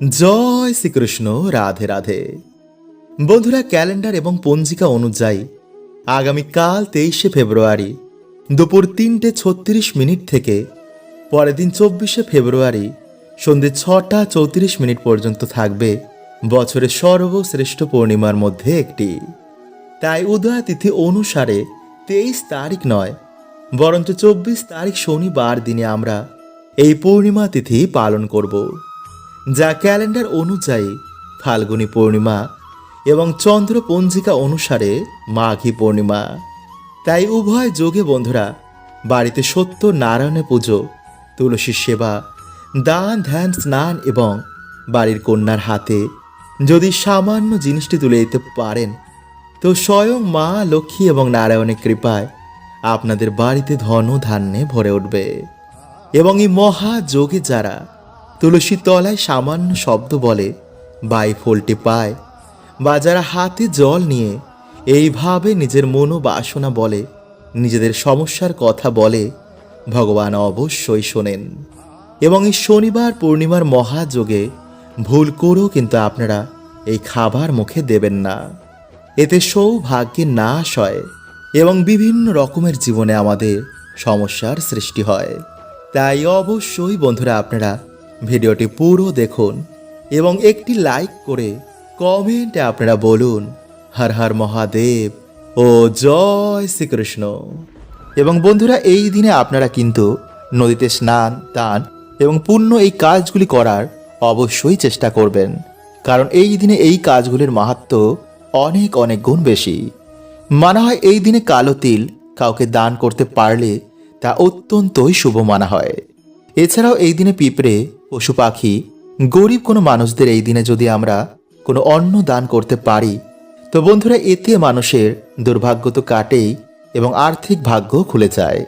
জয় শ্রীকৃষ্ণ, রাধে রাধে। বন্ধুরা, ক্যালেন্ডার এবং পঞ্জিকা অনুযায়ী আগামীকাল তেইশে ফেব্রুয়ারি দুপুর তিনটে ছত্রিশ মিনিট থেকে পরের দিন চব্বিশে ফেব্রুয়ারি সন্ধে ছটা চৌত্রিশ মিনিট পর্যন্ত থাকবে বছরের সর্বশ্রেষ্ঠ পূর্ণিমার মধ্যে একটি। তাই উদয় তিথি অনুসারে তেইশ তারিখ নয়, বরঞ্চ চব্বিশ তারিখ শনিবার দিনে আমরা এই পূর্ণিমা তিথি পালন করব। যা ক্যালেন্ডার অনুযায়ী ফাল্গুনী পূর্ণিমা এবং চন্দ্র পঞ্জিকা অনুসারে মাঘী পূর্ণিমা। তাই উভয় যোগে বন্ধুরা, বাড়িতে সত্য নারায়ণের পুজো, তুলসী সেবা, দান, ধ্যান, স্নান এবং বাড়ির কন্যার হাতে যদি সামান্য জিনিসটি তুলে দিতে পারেন, তো স্বয়ং মা, লক্ষ্মী এবং নারায়ণের কৃপায় আপনাদের বাড়িতে ধন ধান্যে ভরে উঠবে। এবং এই মহাযোগে যারা তুলসী তলায় সামান্য শব্দ বলে, বাই ফলটি পায়। বা যারা হাতে জল নিয়ে এইভাবে নিজের মনোবাসনা বলে, নিজেদের সমস্যার কথা বলে, ভগবান অবশ্যই শোনেন। এবং এই শনিবার পূর্ণিমার মহাযোগে ভুল করেও কিন্তু আপনারা এই খাবার মুখে দেবেন না। এতে সৌভাগ্যের নাশ হয় এবং বিভিন্ন রকমের জীবনে আমাদের সমস্যার সৃষ্টি হয়। তাই অবশ্যই বন্ধুরা আপনারা ভিডিওটি পুরো দেখুন এবং একটি লাইক করে কমেন্টে আপনারা বলুন, হর হর মহাদেব ও জয় শ্রীকৃষ্ণ। এবং বন্ধুরা, এই দিনে আপনারা কিন্তু নদীতে স্নান, দান এবং পুণ্য এই কাজগুলি করার অবশ্যই চেষ্টা করবেন। কারণ এই দিনে এই কাজগুলির মাহাত্ম অনেক অনেক গুণ বেশি। মানা হয় এই দিনে কালো তিল কাউকে দান করতে পারলে তা অত্যন্তই শুভ মানা হয়। এছাড়াও এই দিনে পিঁপড়ে, পশু পাখি, গরিব কোনো মানুষদের এই দিনে যদি আমরা কোনো অন্ন দান করতে পারি, তো বন্ধুরা, এতে মানুষের দুর্ভাগ্য তো কাটেই এবং আর্থিক ভাগ্য খুলে যায়।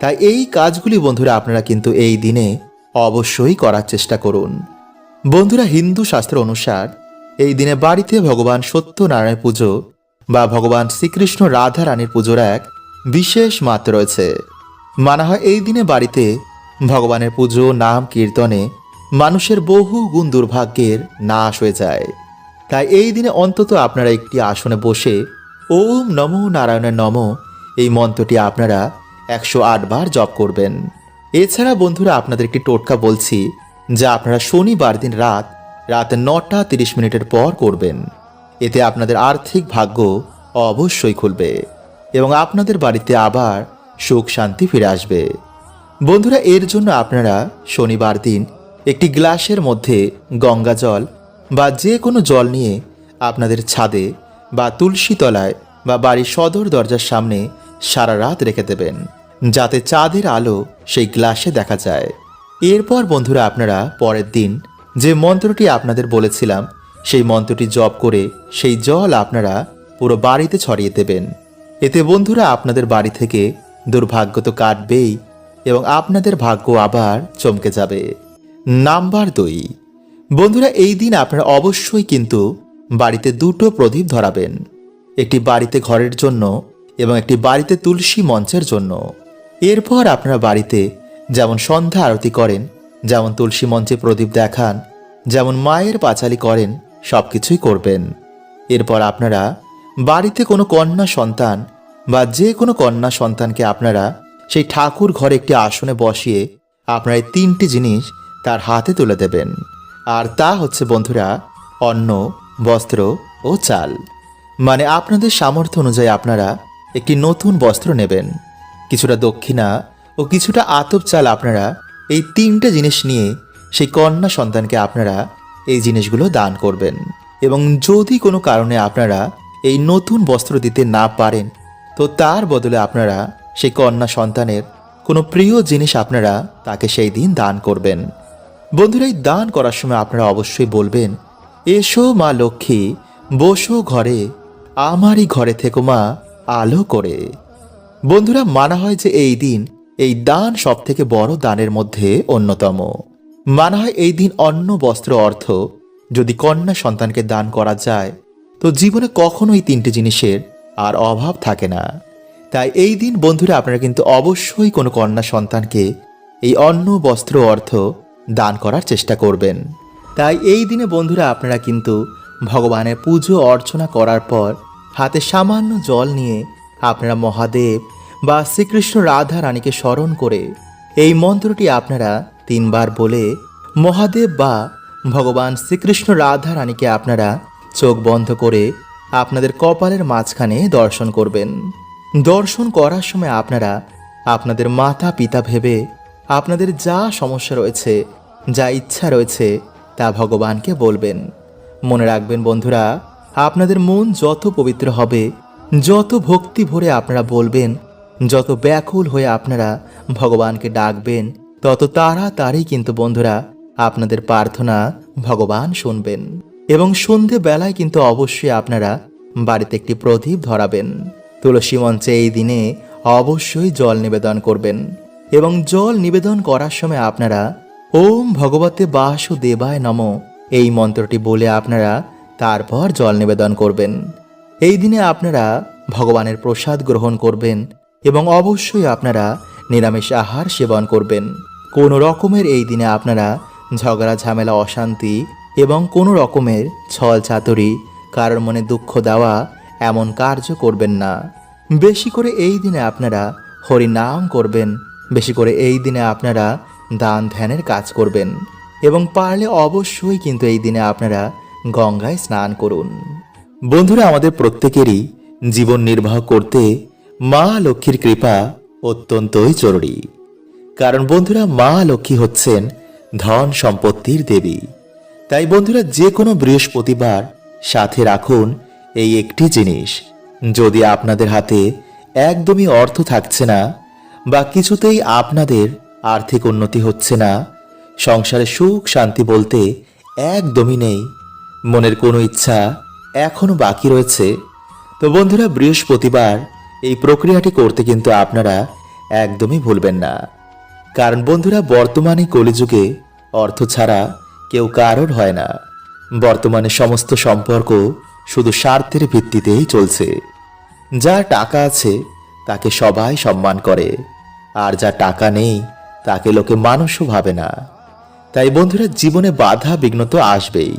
তাই এই কাজগুলি বন্ধুরা, আপনারা কিন্তু এই দিনে অবশ্যই করার চেষ্টা করুন। বন্ধুরা, হিন্দু শাস্ত্র অনুসার এই দিনে বাড়িতে ভগবান সত্যনারায়ণ পুজো বা ভগবান শ্রীকৃষ্ণ রাধা রানীর পুজোর এক বিশেষ মাত্র রয়েছে। মানা হয় এই দিনে বাড়িতে ভগবানের পুজো, নাম, কীর্তনে মানুষের বহু গুণ দুর্ভাগ্যের নাশ হয়ে যায়। তাই এই দিনে অন্তত আপনারা একটি আসনে বসে ওম নমো নারায়ণের নম এই মন্ত্রটি আপনারা একশো বার জপ করবেন। এছাড়া বন্ধুরা আপনাদের একটি টোটকা বলছি, যা আপনারা শনিবার দিন রাত রাত নটা তিরিশ মিনিটের পর করবেন। এতে আপনাদের আর্থিক ভাগ্য অবশ্যই খুলবে এবং আপনাদের বাড়িতে আবার সুখ শান্তি ফিরে আসবে। বন্ধুরা, এর জন্য আপনারা শনিবার দিন একটি গ্লাসের মধ্যে গঙ্গা জল বা যে কোনো জল নিয়ে আপনাদের ছাদে বা তুলসী তলায় বা বাড়ির সদর দরজার সামনে সারা রাত রেখে দেবেন, যাতে চাঁদের আলো সেই গ্লাসে দেখা যায়। এরপর বন্ধুরা, আপনারা পরের দিন যে মন্ত্রটি আপনাদের বলেছিলাম, সেই মন্ত্রটি জপ করে সেই জল আপনারা পুরো বাড়িতে ছড়িয়ে দেবেন। এতে বন্ধুরা, আপনাদের বাড়ি থেকে দুর্ভাগ্য তো কাটবেই এবং আপনাদের ভাগ্য আবার চমকে যাবে। নাম্বার দুই। বন্ধুরা, এই দিন আপনারা অবশ্যই কিন্তু বাড়িতে দুটো প্রদীপ ধরাবেন। একটি বাড়িতে ঘরের জন্য এবং একটি বাড়িতে তুলসী মঞ্চের জন্য। এরপর আপনারা বাড়িতে যেমন সন্ধ্যা আরতি করেন, যেমন তুলসী মঞ্চে প্রদীপ দেখান, যেমন মায়ের পাঁচালি করেন সব কিছুই করবেন। এরপর আপনারা বাড়িতে কোনো কন্যা সন্তান বা যে কোনো কন্যা সন্তানকে আপনারা সেই ঠাকুর ঘরে একটি আসনে বসিয়ে আপনারা এই তিনটি জিনিস তার হাতে তুলে দেবেন। আর তা হচ্ছে, বন্ধুরা, অন্ন, বস্ত্র ও চাল। মানে আপনাদের সামর্থ্য অনুযায়ী আপনারা একটি নতুন বস্ত্র নেবেন। কিছুটা দক্ষিণা ও কিছুটা আতপ চাল আপনারা এই তিনটে জিনিস নিয়ে সেই কন্যা সন্তানকে আপনারা এই জিনিসগুলো দান করবেন। এবং যদি কোনো কারণে আপনারা এই নতুন বস্ত্র দিতে না পারেন, তো তার বদলে আপনারা সেই কন্যা সন্তানের কোনো প্রিয় জিনিস আপনারা তাকে সেই দিন দান করবেন। বন্ধুরা, এই দান করার সময় আপনারা অবশ্যই বলবেন, এসো মা লক্ষ্মী, বসো ঘরে, আমারই ঘরে থেকো মা, আলো করে। বন্ধুরা, মানা হয় যে এই দিন, এই দান সব থেকে বড় দানের মধ্যে অন্যতম। মানা হয় এই দিন অন্ন, বস্ত্র, অর্থ। যদি কন্যা সন্তানকে দান করা যায়, তো জীবনে কখনো এই তিনটে জিনিসের আর অভাব থাকে না। তাই এই দিন, বন্ধুরা, আপনারা কিন্তু অবশ্যই কোনো কন্যা সন্তানকে এই অন্ন, বস্ত্র, অর্থ দান করার চেষ্টা করবেন। তাই এই দিনে, বন্ধুরা, আপনারা কিন্তু ভগবানের পুজো, অর্চনা করার পর হাতে সামান্য জল নিয়ে আপনারা মহাদেব বা শ্রীকৃষ্ণ রাধা রানীকে স্মরণ করে এই মন্ত্রটি আপনারা তিনবার বলে মহাদেব বা ভগবান শ্রীকৃষ্ণ রাধা রানীকে আপনারা চোখ বন্ধ করে আপনাদের কপালের মাঝখানে দর্শন করবেন। দর্শন করার সময় আপনারা আপনাদের মাতা পিতা ভেবে আপনাদের যা সমস্যা রয়েছে, যা ইচ্ছা রয়েছে, তা ভগবানকে বলবেন। মনে রাখবেন বন্ধুরা, আপনাদের মন যত পবিত্র হবে, যত ভক্তি ভরে আপনারা বলবেন, যত ব্যাকুল হয়ে আপনারা ভগবানকে ডাকবেন, তত তাড়াতাড়ি কিন্তু বন্ধুরা আপনাদের প্রার্থনা ভগবান শুনবেন। এবং সন্ধে বেলায় কিন্তু অবশ্যই আপনারা বাড়িতে একটি প্রদীপ ধরাবেন। তুলসী মঞ্চে এই দিনে অবশ্যই জল নিবেদন করবেন এবং জল নিবেদন করার সময় আপনারা ওম ভগবতে বাসুদেবায় নম এই মন্ত্রটি বলে আপনারা তারপর জল নিবেদন করবেন। এই দিনে আপনারা ভগবানের প্রসাদ গ্রহণ করবেন এবং অবশ্যই আপনারা নিরামিষ আহার সেবন করবেন। কোনো রকমের এই দিনে আপনারা ঝগড়া, ঝামেলা, অশান্তি এবং কোনো রকমের ছল চাতুরি কারোর মনে দুঃখ দেওয়া এমন কার্য করবেন না। বেশি করে এই দিনে আপনারা হরি নাম করবেন। বেশি করে এই দিনে আপনারা দান ধ্যানের কাজ করবেন। এবং পারলে অবশ্যই কিন্তু এই দিনে আপনারা গঙ্গায় স্নান করুন। বন্ধুরা, আমাদের প্রত্যেকেরই জীবন নির্বাহ করতে মা লক্ষ্মীর কৃপা অত্যন্তই জরুরি। কারণ বন্ধুরা, মা লক্ষ্মী হচ্ছেন ধন সম্পত্তির দেবী। তাই বন্ধুরা, যে কোনো বৃহস্পতিবার সাথে রাখুন এই একটি জিনিস। যদি আপনাদের হাতে একদমই অর্থ থাকছে না বা কিছুতেই আপনাদের আর্থিক উন্নতি হচ্ছে না, সংসারে সুখ শান্তি বলতে একদমই নেই। মনের কোনো ইচ্ছা এখনও বাকি রয়েছে। তো বন্ধুরা, বৃহস্পতিবার এই প্রক্রিয়াটি করতে কিন্তু আপনারা একদমই ভুলবেন না। কারণ বন্ধুরা, বর্তমানে কলিযুগে অর্থ ছাড়া কেউ কারোর হয় না। বর্তমানে সমস্ত সম্পর্ক শুধু স্বার্থের ভিত্তিতেই চলছে। যার টাকা আছে, তাকে সবাই সম্মান করে। আর যা টাকা নেই, তাকে লোকে মানুষও ভাবে না। তাই বন্ধুরা, জীবনে বাধা বিঘ্ন তো আসবেই।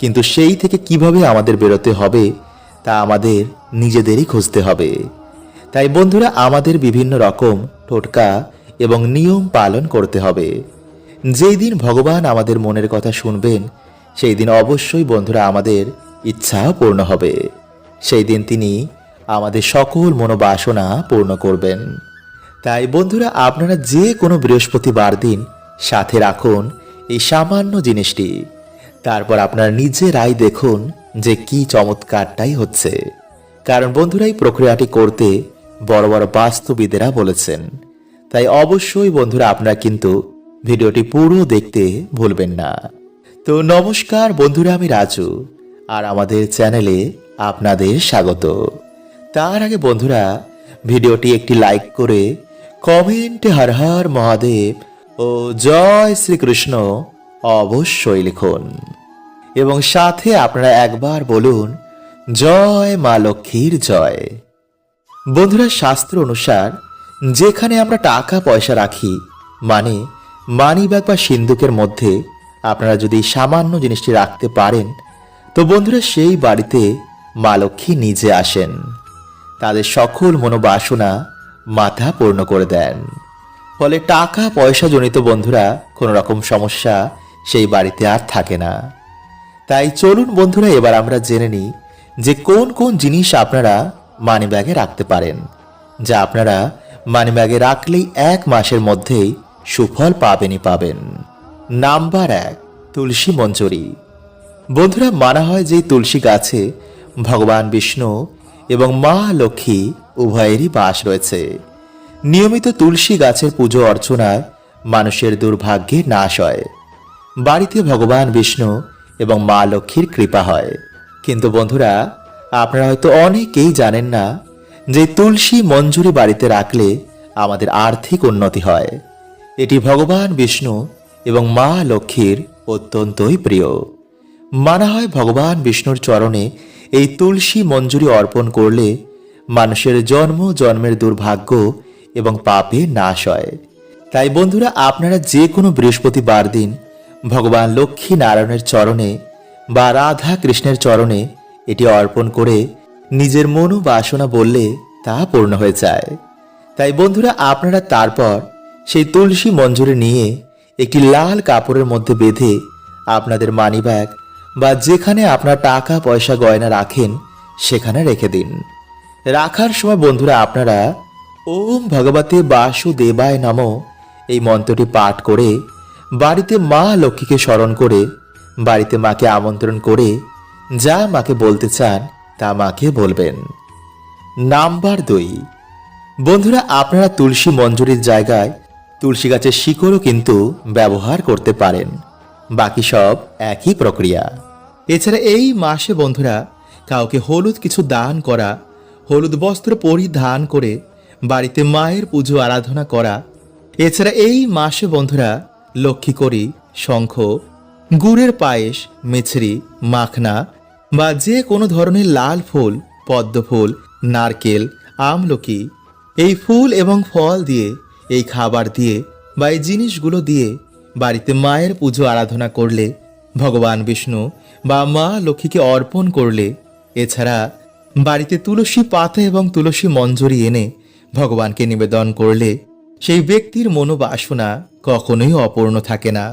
কিন্তু সেই থেকে কীভাবে আমাদের বেরোতে হবে, তা আমাদের নিজেদেরই খুঁজতে হবে। তাই বন্ধুরা, আমাদের বিভিন্ন রকম টোটকা এবং নিয়ম পালন করতে হবে। যেই দিন ভগবান আমাদের মনের কথা শুনবেন, সেই দিন অবশ্যই বন্ধুরা আমাদের ইচ্ছা পূর্ণ হবে। সেই দিন তিনি আমাদের সকল মনোবাসনা পূর্ণ করবেন। তাই বন্ধুরা, আপনারা যে কোনো বৃহস্পতিবার দিন সাথে রাখুন এই সামান্য জিনিসটি। তারপর আপনারা নিজেরাই দেখুন যে কি চমৎকারটাই হচ্ছে। কারণ বন্ধুরা, এই প্রক্রিয়াটি করতে বড় বড় বাস্তুবিদেরা বলেছেন। তাই অবশ্যই বন্ধুরা, আপনারা কিন্তু ভিডিওটি পুরো দেখতে ভুলবেন না। তো নমস্কার বন্ধুরা, আমি রাজু। আর আমাদের চ্যানেলে আপনাদের স্বাগত। তার আগে বন্ধুরা, ভিডিওটি একটি লাইক করে কমেন্টে হর হর মহাদেব ও জয় শ্রীকৃষ্ণ অবশ্যই লিখুন। এবং সাথে আপনারা একবার বলুন, জয় মা লক্ষ্মীর জয়। বন্ধুরা, শাস্ত্র অনুসার যেখানে আমরা টাকা পয়সা রাখি মানে মানি ব্যাগ বা সিন্ধুকের মধ্যে আপনারা যদি সামান্য জিনিসটি রাখতে পারেন তো বন্ধুরা সেই বাড়িতে মা লক্ষ্মী নিজে আসেন। তাদের সকল মনোবাসনা মাথা পূর্ণ করে দেন। ফলে টাকা, পয়সা জনিত বন্ধুরা কোনো রকম সমস্যা সেই বাড়িতে আর থাকে না। তাই চলুন বন্ধুরা এবার আমরা জেনে নিই যে কোন কোন জিনিস আপনারা মানি ব্যাগে রাখতে পারেন, যা আপনারা মানি ব্যাগে রাখলেই এক মাসের মধ্যেই সুফল পাবেনই পাবেন। নাম্বার এক, তুলসী মঞ্জুরি। বন্ধুরা, মানা হয় যে তুলসী গাছে ভগবান বিষ্ণু এবং মা লক্ষ্মী উভয়েরই বাস রয়েছে। নিয়মিত তুলসী গাছের পুজো অর্চনায় মানুষের দুর্ভাগ্যে নাশ হয়। বাড়িতে ভগবান বিষ্ণু এবং মা লক্ষ্মীর কৃপা হয়। কিন্তু বন্ধুরা, আপনারা হয়তো অনেকেই জানেন না যে তুলসী মঞ্জুরি বাড়িতে রাখলে আমাদের আর্থিক উন্নতি হয়। এটি ভগবান বিষ্ণু এবং মা লক্ষ্মীর অত্যন্তই প্রিয়। মানা হয় ভগবান বিষ্ণুর চরণে এই তুলসী মঞ্জুরি অর্পণ করলে মানুষের জন্ম, জন্মের দুর্ভাগ্য এবং পাপে নাশ হয়। তাই বন্ধুরা, আপনারা যে কোনো বৃহস্পতিবার দিন ভগবান লক্ষ্মী নারায়ণের চরণে বা রাধা কৃষ্ণের চরণে এটি অর্পণ করে নিজের মনোবাসনা বললে তা পূর্ণ হয়ে যায়। তাই বন্ধুরা, আপনারা তারপর সেই তুলসী মঞ্জুরি নিয়ে একটি লাল কাপড়ের মধ্যে বেঁধে আপনাদের মানিব্যাগ বা যেখানে আপনার টাকা, পয়সা গয়না রাখেন, সেখানে রেখে দিন। রাখার সময় বন্ধুরা আপনারা ওম ভগবতে বাসুদেবায় নম এই মন্ত্রটি পাঠ করে বাড়িতে মা লক্ষ্মীকে স্মরণ করে, বাড়িতে মাকে আমন্ত্রণ করে যা মাকে বলতে চান তা মাকে বলবেন। নাম্বার দুই। বন্ধুরা, আপনারা তুলসী মঞ্জুরির জায়গায় তুলসী গাছের শিকড়ও কিন্তু ব্যবহার করতে পারেন। বাকি সব একই প্রক্রিয়া। এছাড়া এই মাসে বন্ধুরা, কাউকে হলুদ কিছু দান করা, হলুদ বস্ত্র পরিধান করে, বাড়িতে মায়ের পুজো আরাধনা করা। এছাড়া এই মাসে বন্ধুরা, লক্ষ্মী করি শঙ্খ, গুড়ের পায়েস, মিছরি, মাখনা বা যে কোনো ধরনের লাল ফুল, পদ্ম ফুল, নারকেল, আমলকি, এই ফুল এবং ফল দিয়ে, এই খাবার দিয়ে বা এই জিনিসগুলো দিয়ে বাড়িতে মায়ের পুজো আরাধনা করলে ভগবান বিষ্ণু বা মা লক্ষ্মীকে অর্পণ করলে, এছাড়া বাড়িতে তুলসী পাতা এবং তুলসী মঞ্জুরি এনে ভগবানকে নিবেদন করলে সেই ব্যক্তির মনোবাসনা কখনোই অপূর্ণ থাকে না।